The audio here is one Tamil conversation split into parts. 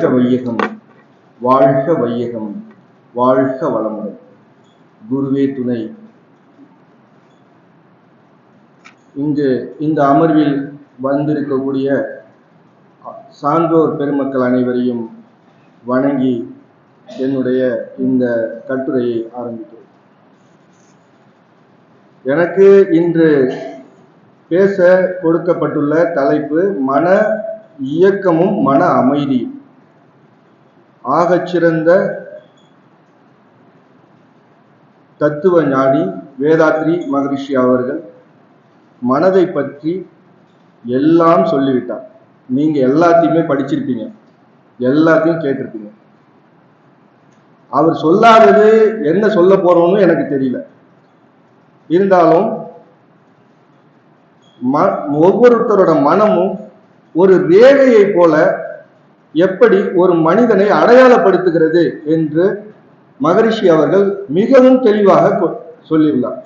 வாழ்க வையகம் வாழ்க வையகம் வாழ்க வளமுடன். குருவே துணை. இங்கு இந்த அமர்வில் வந்திருக்கக்கூடிய சான்றோர் பெருமக்கள் அனைவரையும் வணங்கி என்னுடைய இந்த கட்டுரையை ஆரம்பிக்கிறேன் எனக்கு இன்று பேச கொடுக்கப்பட்டுள்ள தலைப்பு மன இயக்கமும் மன அமைதியும் ஆகச்சிறந்த தத்துவ ஞானி வேதாத்ரி மகரிஷி அவர்கள் மனதை பற்றி எல்லாம் சொல்லிவிட்டார். நீங்க எல்லாத்தையுமே படிச்சிருப்பீங்க. எல்லாத்தையும் கேட்டிருப்பீங்க. அவர் சொல்லாதது என்ன சொல்ல போறோம்னு எனக்கு தெரியல. இருந்தாலும் ம- ஒவ்வொருத்தரோட மனமும் ஒரு ரேகையை போல எப்படி ஒரு மனிதனை அடையாளப்படுத்துகிறது என்று மகரிஷி அவர்கள் மிகவும் தெளிவாக கொ- சொல்லியுள்ளார்.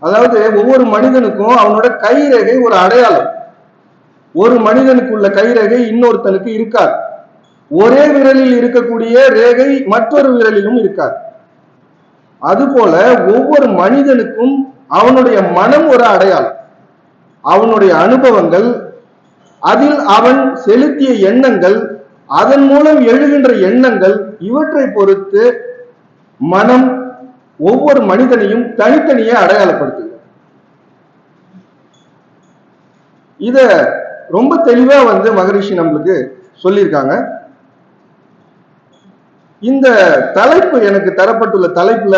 அதாவது ஒவ்வொரு மனிதனுக்கும் அவனோட கைரேகை ஒரு அடையாளம். ஒரு மனிதனுக்குள்ள கைரேகை இன்னொருத்தனுக்கு இருக்காது. ஒரே விரலில் இருக்கக்கூடிய ரேகை மற்றொரு விரலிலும் இருக்காது. அதுபோல ஒவ்வொரு மனிதனுக்கும் அவனுடைய மனம் ஒரு அடையாளம். அவனுடைய அனுபவங்கள் அதில் அவன் செலுத்திய எண்ணங்கள் அதன் மூலம் எழுகின்ற எண்ணங்கள் இவற்றை பொறுத்து மனம் ஒவ்வொரு மனிதனையும் தனித்தனியே அடையாளப்படுத்துகிறது. இத ரொம்ப தெளிவா வந்து மகரிஷி நம்மளுக்கு சொல்லியிருக்காங்க. இந்த தலைப்பு எனக்கு தரப்பட்டுள்ள தலைப்புல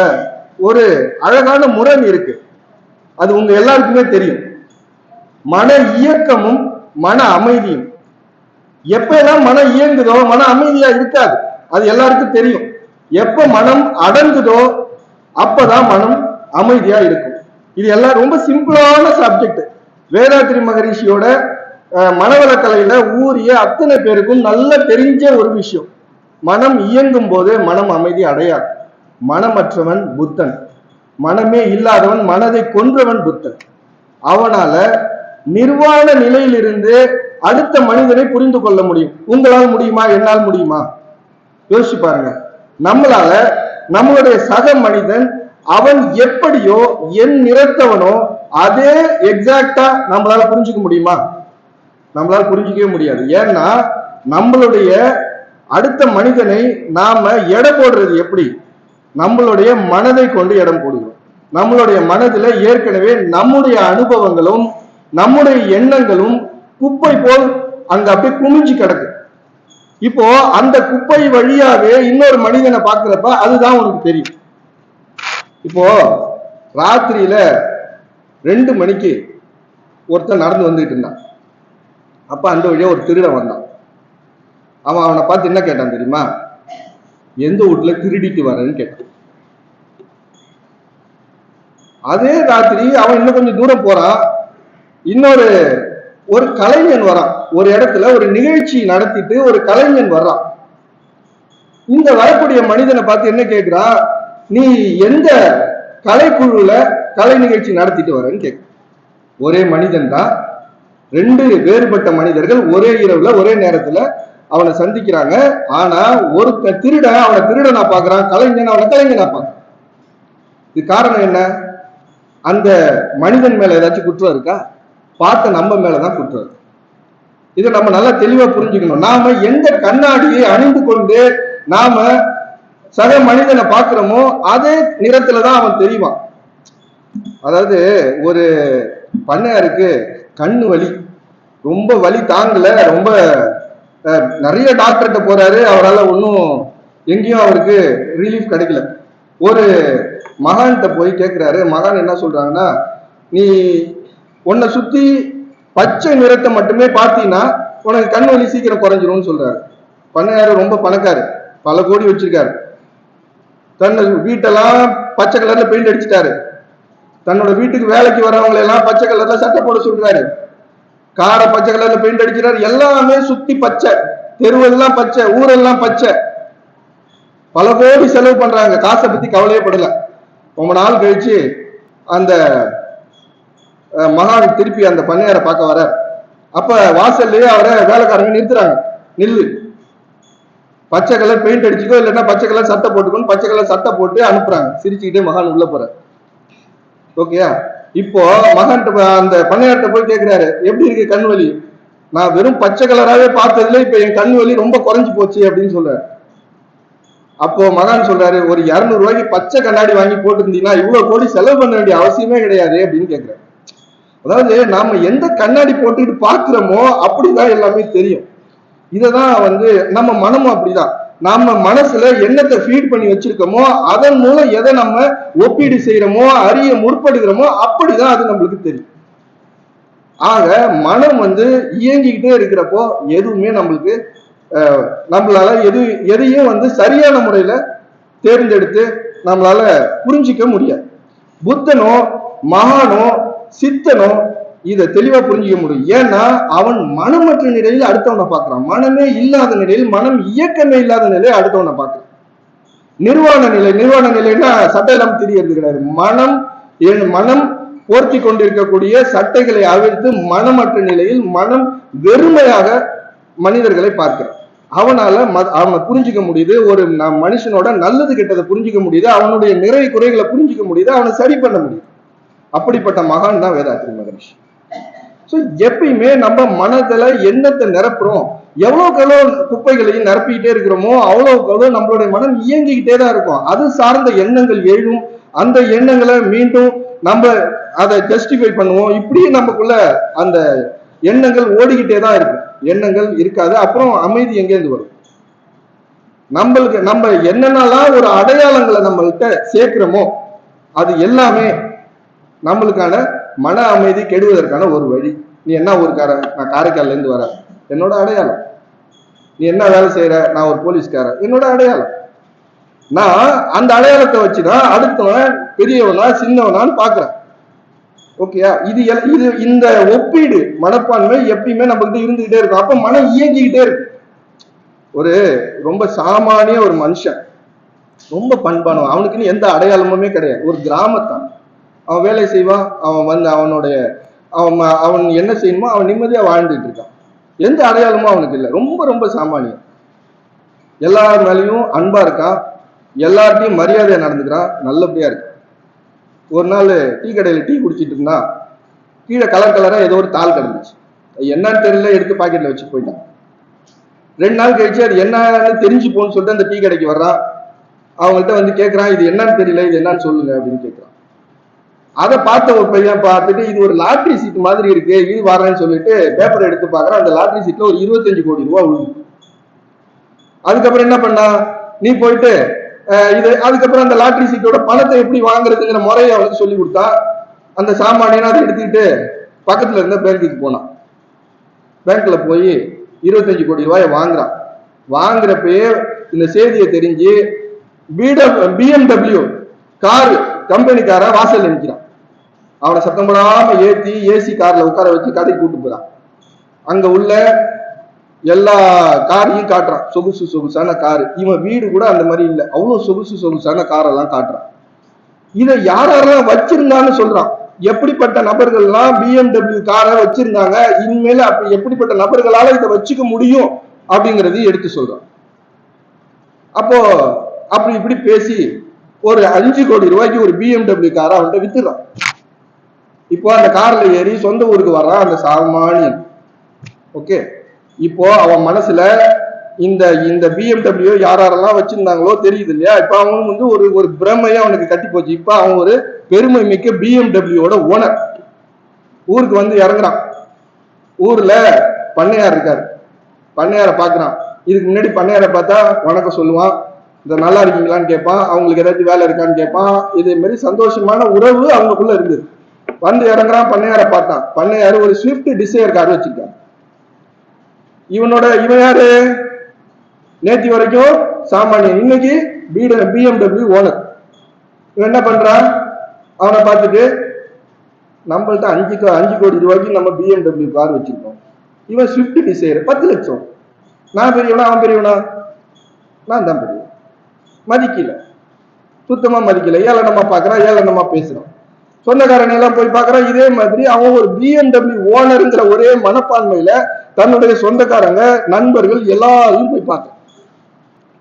ஒரு அழகான முரண் இருக்கு. அது உங்க எல்லாருக்குமே தெரியும். மன இயக்கமும் மன அமைதியும் எப்பெல்லாம் மனம் இயங்குதோ மன அமைதியா இருக்காது. அது எல்லாருக்கும் தெரியும். எப்ப மனம் அடங்குதோ அப்பதான் மனம் அமைதியா இருக்கும். இது எல்லாம் ரொம்ப சிம்பிளான சப்ஜெக்ட் வேதாத்திரி மகரிஷியோட மனவள மனவளக்கலையில ஊறிய அத்தனை பேருக்கும் நல்லா தெரிஞ்ச ஒரு விஷயம். மனம் இயங்கும் போது மனம் அமைதி அடையாது. மனமற்றவன் புத்தன். மனமே இல்லாதவன் மனதை கொன்றவன் புத்தன். அவனால நிர்வாண நிலையிலிருந்து அடுத்த மனிதனை புரிந்து கொள்ள முடியும். உங்களால் முடியுமா? என்னால் முடியுமா? யோசிச்சு பாருங்க. நம்மளால நம்மளுடைய சக மனிதன் அவன் எப்படியோ என் நிறத்தவனோ அதே எக்ஸாக்டா நம்மளால புரிஞ்சுக்க முடியுமா? நம்மளால புரிஞ்சிக்கவே முடியாது. ஏன்னா நம்மளுடைய அடுத்த மனிதனை நாம எடை போடுறது எப்படி? நம்மளுடைய மனதை கொண்டு இடம் போடுகிறோம். நம்மளுடைய மனதுல ஏற்கனவே நம்முடைய அனுபவங்களும் நம்முடைய எண்ணங்களும் குப்பை போல் அங்க அப்படியே குமிஞ்சு கிடக்கு. இப்போ அந்த குப்பை வழியாவே இன்னொரு மனிதனை பாக்குறப்ப அதுதான் உனக்கு தெரியும். இப்போ ராத்திரியில ரெண்டு மணிக்கு ஒருத்தன் நடந்து வந்துட்டு இருந்தான். அப்ப அந்த வழியா ஒரு திருடன் வந்தான். அவன் அவனை பார்த்து என்ன கேட்டான் தெரியுமா? எந்த வீட்டுல திருடிட்டு வரேன்னு கேட்டான். அதே ராத்திரி அவன் இன்னும் கொஞ்சம் தூரம் போறான். இன்னொரு ஒரு கலைஞன் வரான். ஒரு இடத்துல ஒரு நிகழ்ச்சி நடத்திட்டு ஒரு கலைஞன் வர்றான். இந்த வரக்கூடிய மனிதனை பார்த்து என்ன கேட்கிறா? நீ எந்த கலைக்குழுல கலை நிகழ்ச்சி நடத்திட்டு வரேன்னு கேட்க ஒரே மனிதன் தான். ரெண்டு வேறுபட்ட மனிதர்கள் ஒரே இரவுல ஒரே நேரத்துல அவனை சந்திக்கிறாங்க. ஆனா ஒருத்த திருடன் அவனை திருடனா பாக்குறான் கலைஞன் அவனை கலைஞனா பாக்குறான் இது காரணம் என்ன? அந்த மனிதன் மேல ஏதாச்சும் குற்றம் இருக்கா? பார்த்த நம்ம மேலதான் குற்றம். இதை நம்ம நல்லா தெளிவா புரிஞ்சுக்கணும். நாம எந்த கண்ணாடியை அணிந்து கொண்டு நாம சக மனிதனை பாக்குறோமோ அதே நிறத்துலதான் அவன் தெரிவான். அதாவது ஒரு பண்ணையாருக்கு கண்ணு வலி. ரொம்ப வலி தாங்கல ரொம்ப நிறைய டாக்டர்கிட்ட போறாரு. அவரால் ஒன்றும் எங்கேயும் அவருக்கு ரிலீஃப் கிடைக்கல. ஒரு மகான்கிட்ட போய் கேட்குறாரு மகான் என்ன சொல்றாங்கன்னா நீ உன்னை சுத்தி பச்சை நிறத்தை மட்டுமே பார்த்தீங்கன்னா உனக்கு கண் வலி சீக்கிரம் குறைஞ்சிரும்னு சொல்றாரு. பண்ணையாரு ரொம்ப பணக்காரு. பல கோடி வச்சிருக்காரு. தன்னை வீட்டெல்லாம் பச்சை கலர்ல பெயிண்ட் அடிச்சிட்டாரு. தன்னோட வீட்டுக்கு வேலைக்கு வரவங்களை எல்லாம் பச்சை கலர்ல சட்டை போட சொல்றாரு. காரை பச்சை கலர்ல பெயிண்ட் அடிக்கிறாரு. எல்லாமே சுத்தி பச்சை. தெருவெல்லாம் பச்சை ஊரெல்லாம் பச்சை. பல கோடி செலவு பண்றாங்க. காசை பத்தி கவலையே படல. ரொம்ப நாள் கழிச்சு அந்த மகாவி திருப்பி அந்த பண்ணையாரை பார்க்க வர. அப்ப வாசல்லையே அவரை வேலைக்காரங்க நிறுத்துறாங்க. நில்லு. பச்சை கலர் பெயிண்ட் அடிச்சுக்கோ இல்லைன்னா பச்சை கலர் சட்டை போட்டுக்கோன்னு பச்சை கலர் சட்டை போட்டு அனுப்புறாங்க. சிரிச்சுக்கிட்டே மகான் உள்ள போற. ஓகேயா? இப்போ மகன் அந்த பண்ணையார்ட்ட போய் கேட்கிறாரு எப்படி இருக்கு கண் வலி? நான் வெறும் பச்சை கலராவே பார்த்ததுல இப்ப என் கண் வலி ரொம்ப குறைஞ்சு போச்சு அப்படின்னு சொல்றாரு. அப்போ மகான் சொல்றாரு ஒரு இரநூறு ரூபாய்க்கு பச்சை கண்ணாடி வாங்கி போட்டுருந்தீங்கன்னா இவ்வளவு கோடி செலவு பண்ண வேண்டிய அவசியமே கிடையாது அப்படின்னு கேக்குறாரு. அதாவது நாம எந்த கண்ணாடி போட்டுக்கிட்டு பாக்குறோமோ அப்படிதான் எல்லாமே தெரியும். இததான் வந்து நம்ம மனமும் அப்படிதான். நாம மனசுல என்னத்தை ஃபீட் பண்ணி வச்சிருக்கோமோ அதன் மூலம் எதை நம்ம ஒப்பீடு செய்யறோமோ அறிய முற்படுகிறோமோ அப்படிதான் அது நம்மளுக்கு தெரியும். ஆக மனம் வந்து இயங்கிக்கிட்டே இருக்கிறப்போ எதுவுமே நம்மளுக்கு நம்மளால எது எதையும் வந்து சரியான முறையில தேர்ந்தெடுத்து நம்மளால புரிஞ்சிக்க முடியாது. புத்தனோ மகானோ சித்தனோ இதை தெளிவா புரிஞ்சிக்க முடியும். ஏன்னா அவன் மனமற்ற நிலையில் அடுத்தவனை பார்க்கிறான். மனமே இல்லாத நிலையில் மனம் இயக்கமே இல்லாத நிலையில் அடுத்தவனை பார்க்கிறான். நிர்வாண நிலை நிர்வாண நிலைன்னா சட்டை இல்லாமல் தெரியறது கிடையாது. மனம் என் மனம் போர்த்தி கொண்டிருக்கக்கூடிய சட்டைகளை அவிழ்த்து மனமற்ற நிலையில் மனம் வெறுமையாக மனிதர்களை பார்க்கிறான். அவனால அவனை புரிஞ்சுக்க முடியுது. ஒரு ந- மனுஷனோட நல்லது கெட்டதை புரிஞ்சுக்க முடியுது. அவனுடைய நிறை குறைகளை புரிஞ்சுக்க முடியுது. அவனை சரி பண்ண முடியுது. அப்படிப்பட்ட மகான் தான் வேதாத்ரி மகரிஷி. ஸோ எப்பயுமே நம்ம மனதில் எண்ணத்தை நிரப்புறோம். எவ்வளோக்கு எவ்வளோ குப்பைகளையும் நிரப்பிக்கிட்டே இருக்கிறோமோ அவ்வளோக்கு எவ்வளோ நம்மளுடைய மனம் இயங்கிக்கிட்டே தான் இருக்கும். அது சார்ந்த எண்ணங்கள் எழும். அந்த எண்ணங்களை மீண்டும் நம்ம அதை ஜஸ்டிஃபை பண்ணுவோம். இப்படி நமக்குள்ள அந்த எண்ணங்கள் ஓடிக்கிட்டே தான் இருக்கும். எண்ணங்கள் இருக்காது. அப்புறம் அமைதி எங்கேருந்து வரும்? நம்மளுக்கு நம்ம என்னென்னலாம் ஒரு அடையாளங்களை நம்மள்கிட்ட சேர்க்கிறோமோ அது எல்லாமே நம்மளுக்கான மன அமைதி கெடுவதற்கான ஒரு வழி. நீ என்ன ஊருக்காரன்? நான் காரைக்கால்ல இருந்து வரேன். என்னோட அடையாளம். நீ என்ன வேலை செய்யற நான் ஒரு போலீஸ்காரன். என்னோட அடையாளம். நான் அந்த அடையாளத்தை வச்சுதான் அடுத்தவன் பெரியவனா சின்னவனான்னு பாக்குறேன் ஓகேயா இது எல்- இது இந்த ஒப்பீடு மனப்பான்மை எப்பயுமே நம்மகிட்ட இருந்துகிட்டே இருக்கும். அப்ப மனம் இயங்கிக்கிட்டே இருக்கு ஒரு ரொம்ப சாமானிய ஒரு மனுஷன். ரொம்ப பண்பானவன். அவனுக்குன்னு எந்த அடையாளமுமே கிடையாது. ஒரு கிராமத்தான். அவன் வேலை செய்வான் அவன் வந்து அவனுடைய அவன் ம- அவன் என்ன செய்யணுமோ அவன் நிம்மதியாக வாழ்ந்துட்டு இருக்கான். எந்த அடையாளமும் அவனுக்கு இல்லை. ரொம்ப ரொம்ப சாமானியம் எல்லார் மேலேயும் அன்பா இருக்கான். எல்லார்ட்டையும் மரியாதையா நடந்துக்கிறான். நல்லபடியா இருக்கு. ஒரு நாள் டீ கடையில் டீ குடிச்சிட்டு இருந்தா கீழே கலர் கலராக ஏதோ ஒரு தாள் கிடந்துச்சு. என்னன்னு தெரியல எடுத்து பாக்கெட்ல வச்சு போயிட்டான். ரெண்டு நாள் கழிச்சு அது என்னன்னு தெரிஞ்சு போன்னு சொல்லிட்டு அந்த டீ கடைக்கு வர்றான் அவங்கள்ட்ட வந்து கேட்கறான் இது என்னன்னு தெரியல இது என்னன்னு சொல்லுங்க அப்படின்னு கேட்கறான் அதை பார்த்த ஒரு பையன் பார்த்துட்டு இது ஒரு லாட்ரி சீட் மாதிரி இருக்கு இது வரேன்னு சொல்லிட்டு பேப்பர் எடுத்து பார்க்குறான். அந்த லாட்ரி சீட்ல ஒரு இருபத்தஞ்சு கோடி ரூபா விழுது. அதுக்கப்புறம் என்ன பண்ணா? நீ போயிட்டு இது அதுக்கப்புறம் அந்த லாட்ரி சீட்டோட பணத்தை எப்படி வாங்குறதுங்கிற முறையை அவனுக்கு சொல்லி கொடுத்தா அந்த சாமானியனை அதை எடுத்துக்கிட்டு பக்கத்துல இருந்த பேங்க்குக்கு போனான். பேங்க்ல போய் இருபத்தஞ்சு கோடி ரூபாயை வாங்குறான். வாங்குறப்பயே இந்த செய்தியை தெரிஞ்சு பிஎம்டபிள்யூ கார் கம்பெனிக்கார வாசல்ல நிற்கிறான் அவனை சத்தம் போடாம ஏத்தி ஏசி கார்ல உட்கார வச்சு கடைக்கு கூட்டு போறான். அங்க உள்ள எல்லா காரையும் காட்டுறான். சொகுசு சொகுசான காரு. இவன் வீடு கூட அந்த மாதிரி இல்லை. அவ்வளவு சொகுசு சொகுசான காரெல்லாம் காட்டுறான். இதை யாரெல்லாம் வச்சிருந்தான்னு சொல்றான். எப்படிப்பட்ட நபர்கள்லாம் பிஎம்டபிள்யூ காரை வச்சிருந்தாங்க இனிமேல அப்படி எப்படிப்பட்ட நபர்களால இதை வச்சுக்க முடியும் அப்படிங்கறதையும் எடுத்து சொல்றான். அப்போ அப்படி இப்படி பேசி ஒரு அஞ்சு கோடி ரூபாய்க்கு ஒரு பிஎம்டபிள்யூ காரை அவன்கிட்ட வித்துறான் இப்போ அந்த கார்ல ஏறி சொந்த ஊருக்கு வர்றான் அந்த சாமானியன். ஓகே இப்போ அவன் மனசுல இந்த இந்த பிஎம்டபிள்யூ யார் யாரெல்லாம் வச்சிருந்தாங்களோ தெரியுது இல்லையா? இப்ப அவன் வந்து ஒரு ஒரு பிரமையை அவனுக்கு கட்டி போச்சு. இப்ப அவன் ஒரு பெருமை மிக்க பிஎம்டபிள்யூட ஓனர் ஊருக்கு வந்து இறங்குறான். ஊர்ல பண்ணையார் இருக்காரு. பண்ணையாரை பாக்குறான் இதுக்கு முன்னாடி பண்ணையாரை பார்த்தா வணக்கம் சொல்லுவான். இந்த நல்லா இருக்கீங்களான்னு கேட்பான் அவங்களுக்கு ஏதாச்சும் வேலை இருக்கான்னு கேட்பான் இதே மாதிரி சந்தோஷமான உறவு அவங்களுக்குள்ள இருந்தது. வந்து இறங்குறான் பண்ணையாரை பார்த்தான். பண்ணையார் ஒரு ஸ்விஃப்ட் டிசையர் கார் வச்சிருக்காரு. இவனோட இவன் யாரு? நேத்தி வரைக்கும் சாமானியன். இன்னைக்கு பீட பிஎம்டபிள்யூ ஓனர் இவன் என்ன பண்றான்? அவனை பார்த்துட்டு நம்மள்ட்ட அஞ்சு கோ- அஞ்சு கோடி ரூபாய்க்கு நம்ம பிஎம்டபிள்யூ கார் வச்சிருக்கோம். இவன் ஸ்விஃப்ட் டிசையர் பத்து லட்சம். நான் பெரியவனா அவன் பெரியவனா? நான் தான் பெரியவன். மதிக்கல. சுத்தமா மதிக்கல. ஏளனமா பாக்குறான் ஏளனமா பேசுறான் சொந்தக்காரன் எல்லாம் போய் பாக்குறான் இதே மாதிரி அவன் ஒரு பிஎம்டபிள்யூ ஓனருங்கிற ஒரே மனப்பான்மையில தன்னுடைய சொந்தக்காரங்க நண்பர்கள் எல்லாரையும் போய் பார்க்க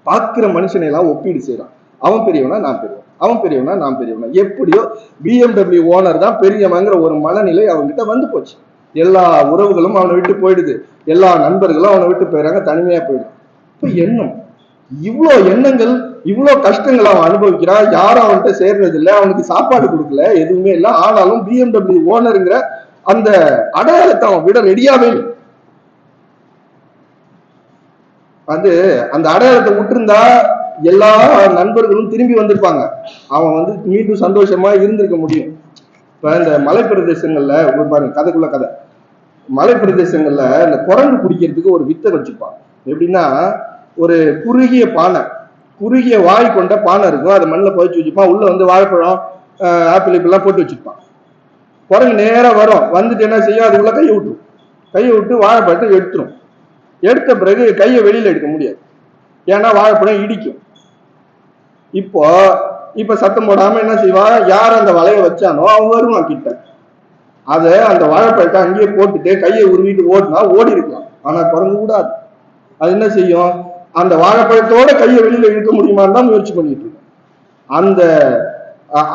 பார்க்கிற மனுஷனை எல்லாம் ஒப்பீடு செய்யறான் அவன் பெரியவனா நான் பெரியவன். அவன் பெரியவனா நான் பெரியவனா. எப்படியோ பிஎம்டபிள்யூ ஓனர் தான் பெரியவங்கிற ஒரு மனநிலை அவன்கிட்ட வந்து போச்சு. எல்லா உறவுகளும் அவனை விட்டு போயிடுது. எல்லா நண்பர்களும் அவனை விட்டு போயிடுறாங்க தனிமையா போயிடும் இப்ப எண்ணம். இவ்வளோ எண்ணங்கள் இவ்வளவு கஷ்டங்கள் அவன் அனுபவிக்கிறான். யாரும் அவன்கிட்ட சேர்றது இல்லை அவனுக்கு சாப்பாடு கொடுக்கல. எதுவுமே இல்லை. ஆனாலும் பிஎம்டபிள்யூ ஓனருங்கிற அந்த அடையாளத்தை அவன் விட ரெடியாவே இல்லை. அது அந்த அடையாளத்தை விட்டுருந்தா எல்லா நண்பர்களும் திரும்பி வந்திருப்பாங்க. அவன் வந்து மீண்டும் சந்தோஷமா இருந்திருக்க முடியும். இப்ப இந்த மலை பிரதேசங்கள்ல பாருங்க கதைக்குள்ள கதை. மலை பிரதேசங்கள்ல இந்த குரங்கு பிடிக்கிறதுக்கு ஒரு வித்தை வச்சுப்பான். எப்படின்னா ஒரு குறுகிய பானை. குறுகிய வாய் கொண்ட பானை இருக்கும். அதை மண்ணில் பதிச்சு வச்சுப்பான். உள்ளே வந்து வாழைப்பழம் ஆப்பிள் இப்பெல்லாம் போட்டு வச்சிருப்பான் குரங்கு நேராக வரும். வந்துட்டு என்ன செய்யும்? அதுக்குள்ள கையை விட்டுரும். கையை விட்டு வாழைப்பழத்தை எடுத்துரும். எடுத்த பிறகு கையை வெளியில் எடுக்க முடியாது. ஏன்னா வாழைப்பழம் இடிக்கும். இப்போ இப்போ சத்தம் போடாமல் என்ன செய்வான் யார் அந்த வலையை வச்சானோ அவன் வருவான் கிட்ட. அதை அந்த வாழைப்பழத்தை அங்கேயே போட்டுட்டு கையை உருவிட்டு ஓடினா ஓடி இருக்கலாம் ஆனால் குரங்கு கூடாது. அது என்ன செய்யும்? அந்த வாழைப்பழத்தோட கையை வெளியில இழுக்க முடியுமான்னு தான் முயற்சி பண்ணிட்டு அந்த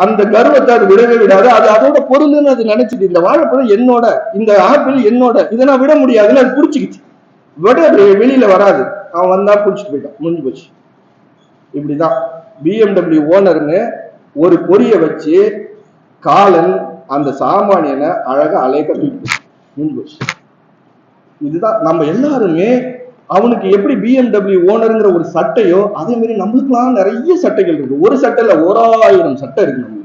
அந்த கர்வத்தை அது விடவே விடாது. அது அதோட பொருள்னு அது நினைச்சிட்டு இந்த வாழைப்பழம் என்னோட இந்த ஆப்பிள் என்னோட இதை நான் விட முடியாதுன்னு அது பிடிச்சிக்கிச்சு. விட வெளியில வராது. அவன் வந்தா பிடிச்சிட்டு போயிட்டான். முடிஞ்சு போச்சு. இப்படிதான் பிஎம்டபிள்யூ ஓனர்னு ஒரு பொரிய வச்சு காலன் அந்த சாமானியனை அழகா அலைக்க முடிஞ்சு போச்சு. இதுதான் நம்ம எல்லாருமே அவனுக்கு எப்படி பிஎம்டபிள்யூ ஓனருங்கிற ஒரு சட்டையோ அதே மாதிரி நம்மளுக்குலாம் நிறைய சட்டைகள் இருக்கு. ஒரு சட்டையில ஓராயிரம் சட்டை இருக்கு நம்மளுக்கு.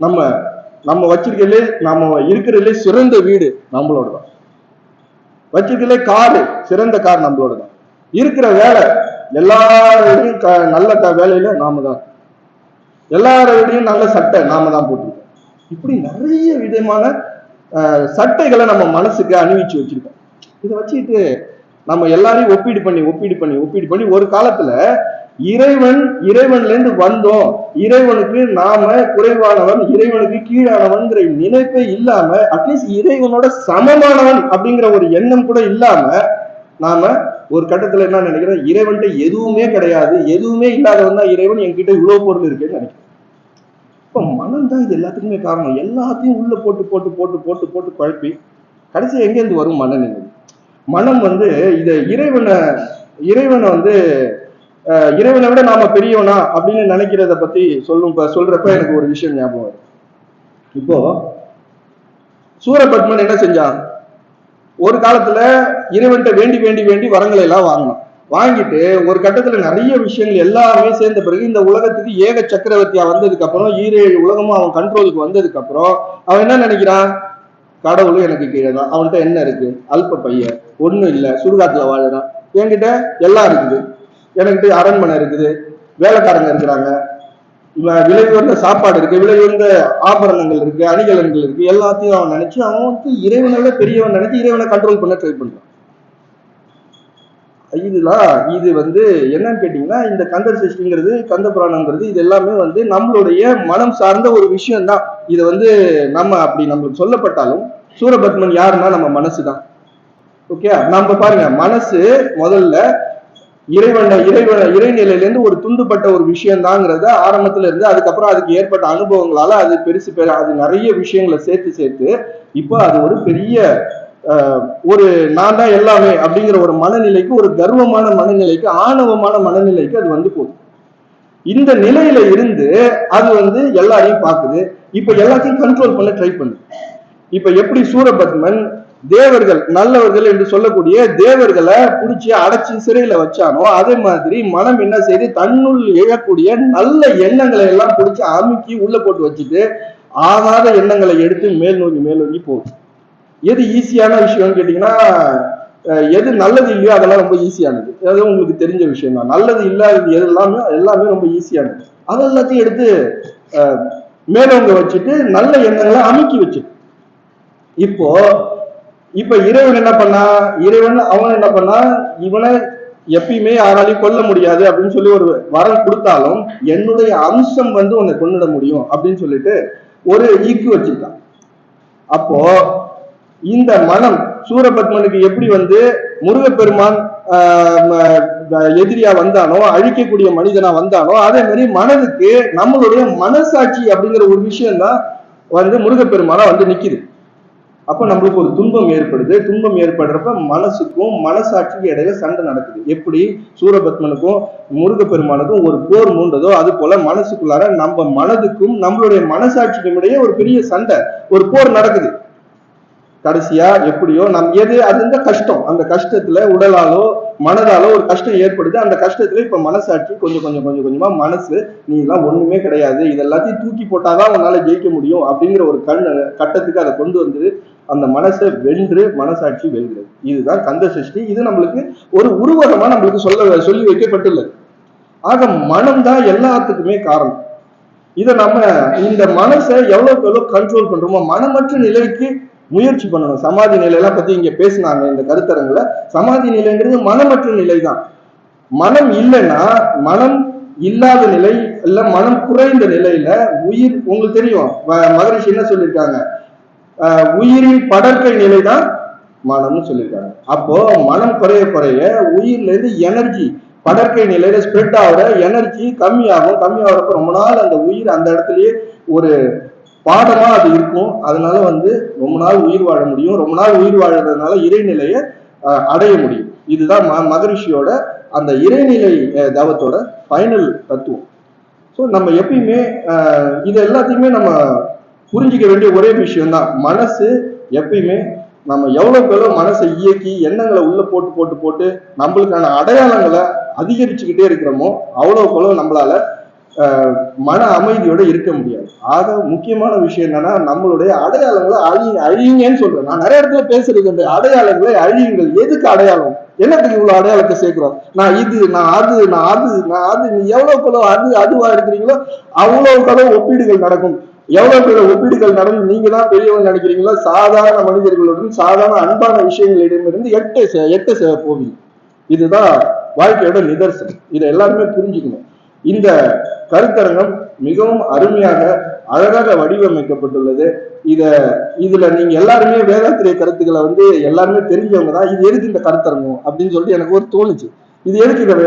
நம்ம நம்ம வச்சிருக்கலே நம்ம இருக்கிறதுலே சிறந்த வீடு நம்மளோட தான் வச்சிருக்கலே காரு சிறந்த கார் நம்மளோட தான் இருக்கிற வேலை எல்லாரையும் நல்ல வேலையில நாம தான் எல்லாரையும் நல்ல சட்டை நாம தான் போட்டிருக்கோம். இப்படி நிறைய விதமான அஹ், சட்டைகளை நம்ம மனசுக்கு அணிவிச்சு வச்சிருக்கோம். இதை வச்சுக்கிட்டு நம்ம எல்லாரையும் ஒப்பீடு பண்ணி ஒப்பீடு பண்ணி ஒப்பீடு பண்ணி ஒரு காலத்துல இறைவன் இறைவன்ல இருந்து வந்தோம். இறைவனுக்கு நாம குறைவானவன் இறைவனுக்கு கீழானவன்கிற நினைப்பே இல்லாம அட்லீஸ்ட் இறைவனோட சமமானவன் அப்படிங்கிற ஒரு எண்ணம் கூட இல்லாம நாம ஒரு கட்டத்துல என்ன நினைக்கிறோம்? இறைவன்ட்ட எதுவுமே கிடையாது. எதுவுமே இல்லாதவன் தான் இறைவன். என்கிட்ட இவ்வளவு பொருள் இருக்குன்னு நினைக்கிறேன் இப்ப மனம் தான் இது எல்லாத்துக்குமே காரணம். எல்லாத்தையும் உள்ள போட்டு போட்டு போட்டு போட்டு போட்டு குழப்பி கடைசி எங்கேருந்து வரும் மன நிம்மதி மனம் வந்து இத இறைவனை இறைவனை வந்து இறைவனை விட நாம பெரியவனா அப்படின்னு நினைக்கிறத பத்தி சொல்லும் சொல்றப்ப எனக்கு ஒரு விஷயம் ஞாபகம் வரும் இப்போ சூரபத்மன் என்ன செஞ்சான்? ஒரு காலத்துல இறைவன்கிட்ட வேண்டி வேண்டி வேண்டி வரங்களை எல்லாம் வாங்கினான். வாங்கிட்டு ஒரு கட்டத்துல நிறைய விஷயங்கள் எல்லாமே சேர்ந்த பிறகு இந்த உலகத்துக்கு ஏக சக்கரவர்த்தியா வந்ததுக்கு அப்புறம் ஈரேழு உலகமும் அவன் கண்ட்ரோலுக்கு வந்ததுக்கு அப்புறம் அவன் என்ன நினைக்கிறான்? கடவுளும் எனக்கு கீழே தான். அவன்கிட்ட என்ன இருக்கு? அல்ப பையன். ஒன்றும் இல்லை. சுடுகாட்டுல வாழறான். என்கிட்ட எல்லாம் இருக்குது. என்கிட்ட அரண்மனை இருக்குது. வேலைக்காரங்க இருக்கிறாங்க. இவன் விலை உயர்ந்த சாப்பாடு இருக்கு. விலை உயர்ந்த ஆபரணங்கள் இருக்கு. அணிகலன்கள் இருக்கு. எல்லாத்தையும் அவன் நினைச்சு அவன் வந்து இறைவனை விட பெரியவன் நினைச்சு இறைவனை கண்ட்ரோல் பண்ண ட்ரை பண்றான். இதுலாம் இது வந்து என்னன்னு கேட்டீங்கன்னா இந்த கந்தர் சஷ்டிங்கிறது கந்த புராணங்கிறது இது எல்லாமே வந்து நம்மளுடைய மனம் சார்ந்த ஒரு விஷயம் தான் இது வந்து நம்ம அப்படி நம்மளுக்கு சொல்லப்பட்டாலும் சூரபத்மன் யாருன்னா நம்ம மனசு தான் ஓகே நம்ம பாருங்க மனசு முதல்ல இறைவன இறைவன இறைநிலையிலேருந்து ஒரு துண்டுபட்ட ஒரு விஷயம் தாங்கிறத ஆரம்பத்துல இருந்து அதுக்கப்புறம் அதுக்கு ஏற்பட்ட அனுபவங்களால அது பெருசு பெரு அது நிறைய விஷயங்களை சேர்த்து சேர்த்து இப்போ அது ஒரு பெரிய ஒரு நான் தான் எல்லாமே அப்படிங்கிற ஒரு மனநிலைக்கு ஒரு கர்வமான மனநிலைக்கு ஆணவமான மனநிலைக்கு அது வந்து போகுது. இந்த நிலையில இருந்து அது வந்து எல்லாரையும் பார்க்குது. இப்ப எல்லாத்தையும் கண்ட்ரோல் பண்ண ட்ரை பண்ணுது. இப்ப எப்படி சூரபத்மன் தேவர்கள் நல்லவர்கள் என்று சொல்லக்கூடிய தேவர்களை பிடிச்சி அடைச்சி சிறையில வச்சானோ அதே மாதிரி மனம் என்ன செய்து தன்னுள் எழக்கூடிய நல்ல எண்ணங்களை எல்லாம் பிடிச்சி அமுக்கி உள்ள போட்டு வச்சுட்டு ஆகாத எண்ணங்களை எடுத்து மேல் நோக்கி மேல் நோக்கி போகுது. எது ஈஸியான விஷயம்னு கேட்டீங்கன்னா எது நல்லது இல்லையோ அதெல்லாம் ரொம்ப ஈஸியானது அது உங்களுக்கு தெரிஞ்ச விஷயம் தான் நல்லது இல்லாதது எது எல்லாமே எல்லாமே ரொம்ப ஈஸியானது அது எல்லாத்தையும் எடுத்து மேலவங்க மேலோங்க வச்சுட்டு நல்ல எண்ணங்களை அமுக்கி வச்சு இப்போ இப்ப இறைவன் என்ன பண்ணா இறைவன் அவன் என்ன பண்ணா இவனை எப்பயுமே யாராலையும் கொல்ல முடியாது அப்படின்னு சொல்லி ஒரு வரம் கொடுத்தாலும் என்னுடைய அம்சம் வந்து உன்னை கொண்டுட முடியும் அப்படின்னு சொல்லிட்டு ஒரு ஈக்கு வச்சிருக்கான். அப்போ இந்த மனம் சூரபத்மனுக்கு எப்படி வந்து முருகப்பெருமான் எதிரியா வந்தானோ அழிக்கக்கூடிய மனிதனா வந்தானோ அதே மாதிரி மனதுக்கு நம்மளுடைய மனசாட்சி அப்படிங்கிற ஒரு விஷயம் தான் வந்து முருகப்பெருமானா வந்து நிக்குது. அப்ப நம்மளுக்கு ஒரு துன்பம் ஏற்படுது. துன்பம் ஏற்படுறப்ப மனசுக்கும் மனசாட்சிக்கும் இடையில சண்டை நடக்குது. எப்படி? சூரபத்மனுக்கும் முருகப்பெருமானுக்கும் ஒரு போர் மூண்டதோ அது போல மனசுக்குள்ளார நம்ம மனதுக்கும் நம்மளுடைய மனசாட்சிக்கும் இடையே ஒரு பெரிய சண்டை ஒரு போர் நடக்குது. கடைசியா எப்படியோ நம் எது அது இந்த கஷ்டம். அந்த கஷ்டத்துல உடலாலோ மனதாலோ ஒரு கஷ்டம் ஏற்படுது. அந்த கஷ்டத்துல இப்ப மனசாட்சி கொஞ்சம் கொஞ்சம் கொஞ்சம் கொஞ்சமா மனசு நீ எல்லாம் ஒண்ணுமே கிடையாது. இது எல்லாத்தையும் தூக்கி போட்டாதான் உன்னால ஜெயிக்க முடியும். அப்படிங்கிற ஒரு கண் கட்டத்துக்கு அதை கொண்டு வந்து அந்த மனசை வென்று மனசாட்சி வெல்கிறது. இதுதான் கந்த சஷ்டி. இது நம்மளுக்கு ஒரு உருவகமா நம்மளுக்கு சொல்ல சொல்லி வைக்கப்பட்டுள்ளது. ஆக மனம் தான் எல்லாத்துக்குமே காரணம். இதை நம்ம இந்த மனசை எவ்வளவுக்கு எவ்வளவு கண்ட்ரோல் பண்றோமோ மனமற்ற நிலைக்கு முயற்சி பண்ணணும். சமாதி நிலையெல்லாம் பத்தி இங்க பேசினாங்க இந்த கருத்தரங்குல. சமாதி நிலைங்கிறது மனமற்ற நிலை தான் மனம் இல்லைன்னா மனம் இல்லாத நிலை இல்ல மனம் குறைந்த நிலையில உயிர் உங்களுக்கு தெரியும் மகரிஷி என்ன சொல்லியிருக்காங்க ஆஹ் உயிரின் படற்கை நிலை தான் மனம்னு சொல்லியிருக்காங்க அப்போ மனம் குறைய குறைய உயிர்ல இருந்து எனர்ஜி படற்கை நிலையில ஸ்ப்ரெட் ஆகிற எனர்ஜி கம்மியாகும். கம்மியாகிறப்ப ரொம்ப நாள் அந்த உயிர் அந்த இடத்துலயே ஒரு பாடமா அது இருக்கும். அதனால வந்து ரொம்ப நாள் உயிர் வாழ முடியும். ரொம்ப நாள் உயிர் வாழறதுனால இறைநிலையை அடைய முடியும். இதுதான் ம மகரிஷியோட அந்த இறைநிலை தவத்தோட ஃபைனல் தத்துவம். ஸோ நம்ம எப்பயுமே இது எல்லாத்தையுமே நம்ம புரிஞ்சிக்க வேண்டிய ஒரே விஷயம் தான் மனசு எப்பயுமே நம்ம எவ்வளவுக்கு எவ்வளவு மனசை இயக்கி எண்ணங்களை உள்ள போட்டு போட்டு போட்டு நம்மளுக்கான அடையாளங்களை அதிகரிச்சுக்கிட்டே இருக்கிறோமோ அவ்வளவுக்கு அவ்வளவு நம்மளால மன அமைதியோட இருக்க முடியாது. ஆக முக்கியமான விஷயம் என்னன்னா நம்மளுடைய அடையாளங்களை அழி அழியுங்கன்னு சொல்றேன். நான் நிறைய இடத்துல பேசுறது அடையாளங்களை அழியுங்கள். எதுக்கு அடையாளம்? என்னத்துக்கு இவ்வளவு அடையாளத்தை சேர்க்கிறோம்? நான் இது நான் அது நான் அது நான் அது. நீ எவ்வளவுக்கு அது அதுவா இருக்கிறீங்களோ அவ்வளவுக்கு அளவு ஒப்பீடுகள் நடக்கும். எவ்வளவு பெரிய ஒப்பீடுகள் நடந்து நீங்க தான் பெரியவங்க நினைக்கிறீங்களோ சாதாரண மனிதர்களுடன் சாதாரண அன்பான விஷயங்களிடமிருந்து எட்ட செ- எட்ட போவீங்க. இதுதான் வாழ்க்கையோட நிதர்சனம். இதை எல்லாருமே புரிஞ்சுக்கணும். இந்த கருத்தரங்கம் மிகவும் அருமையாக அழகாக வடிவமைக்கப்பட்டுள்ளது. இத இதுல நீங்க எல்லாருமே வேதாத்திரிய கருத்துக்களை வந்து எல்லாருமே தெரிஞ்சவங்க தான். இது எதுக்கு இந்த கருத்தரங்கம் அப்படின்னு சொல்லிட்டு எனக்கு ஒரு தோணுச்சு. இது எதுக்கு இதை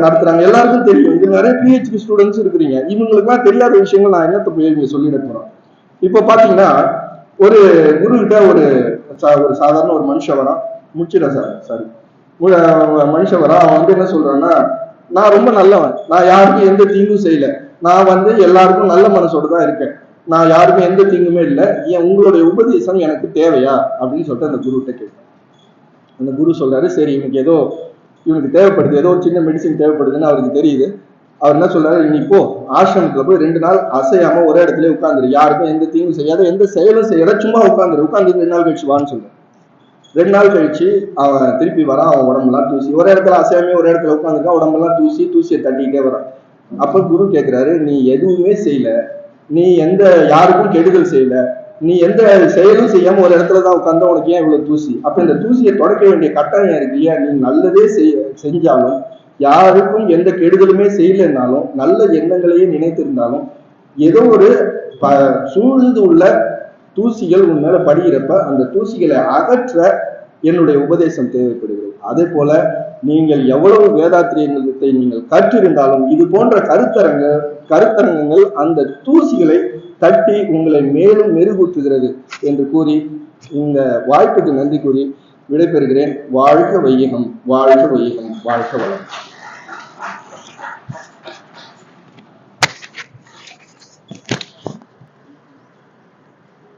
நடத்துறாங்க? எல்லாருக்கும் தெரியும். இது நிறைய பிஹெச்டி ஸ்டூடெண்ட்ஸ் இருக்கிறீங்க. இவங்களுக்குலாம் தெரியாத விஷயங்கள் நான் என்னத்த போய் சொல்லிட போறோம் இப்போ பாத்தீங்கன்னா ஒரு குரு கிட்ட ஒரு சா- ஒரு சாதாரண ஒரு மனுஷன் வரான். முச்சிட சார் சாரி மனுஷன் வரான். அவன் வந்து என்ன சொல்றான்னா நான் ரொம்ப நல்லவன். நான் யாருக்கும் எந்த தீங்கும் செய்யல. நான் வந்து எல்லாருக்கும் நல்ல மனசோட தான் இருக்கேன். நான் யாருக்கும் எந்த தீங்குமே இல்லை. ஏன் உங்களுடைய உபதேசம் எனக்கு தேவையா? அப்படின்னு சொல்லிட்டு அந்த குருகிட்ட கேட்டேன். அந்த குரு சொல்றாரு சரி இவனுக்கு ஏதோ இவனுக்கு தேவைப்படுது. ஏதோ ஒரு சின்ன மெடிசின் தேவைப்படுதுன்னு அவருக்கு தெரியுது. அவர் என்ன சொல்றாரு? நீ இப்போ ஆசிரமத்துல போய் ரெண்டு நாள் அசையாம ஒரே இடத்துல உட்காந்துரு. யாருக்கும் எந்த தீங்கும் செய்யாத எந்த செயலும் செய்யாத சும்மா உட்காந்துரு. உட்காந்து ரெண்டு நாள் கழிச்சு வான்னு சொல்றேன் ரெண்டு நாள் கழிச்சு அவன் திருப்பி வரான் அவன் உடம்பெல்லாம் தூசி. ஒரு இடத்துல அசையாமே ஒரு இடத்துல உட்காந்துருக்கான் உடம்பெல்லாம் தூசி தூசியை தட்டிக்கிட்டே வரான். அப்ப குரு கேட்கிறாரு நீ எதுவுமே செய்யல. நீ எந்த யாருக்கும் கெடுதல் செய்யல. நீ எந்த செயலும் செய்யாம ஒரு இடத்துல தான் உட்காந்து உனக்கு ஏன் இவ்வளவு தூசி? அப்ப இந்த தூசியை தொடக்க வேண்டிய கட்டாயம் இருக்கு இல்லையா? நீ நல்லதே செய் செஞ்சாலும் யாருக்கும் எந்த கெடுதலுமே செய்யலைன்னாலும் நல்ல எண்ணங்களையே நினைத்திருந்தாலும் ஏதோ ஒரு ப- சூழ்ந்து உள்ள தூசிகள் உன் மேல படுகிறப்ப அந்த தூசிகளை அகற்ற என்னுடைய உபதேசம் தேவைப்படுகிறது. அதே போல நீங்கள் எவ்வளவு வேதாத்திரியத்தை நீங்கள் கற்றிருந்தாலும் இது போன்ற கருத்தரங்க கருத்தரங்கங்கள் அந்த தூசிகளை தட்டி உங்களை மேலும் மெருகூட்டுகிறது என்று கூறி இந்த வாய்ப்புக்கு நன்றி கூறி விடைபெறுகிறேன். வாழ்க வையகம் வாழ்க வையகம் வாழ்க வளம்.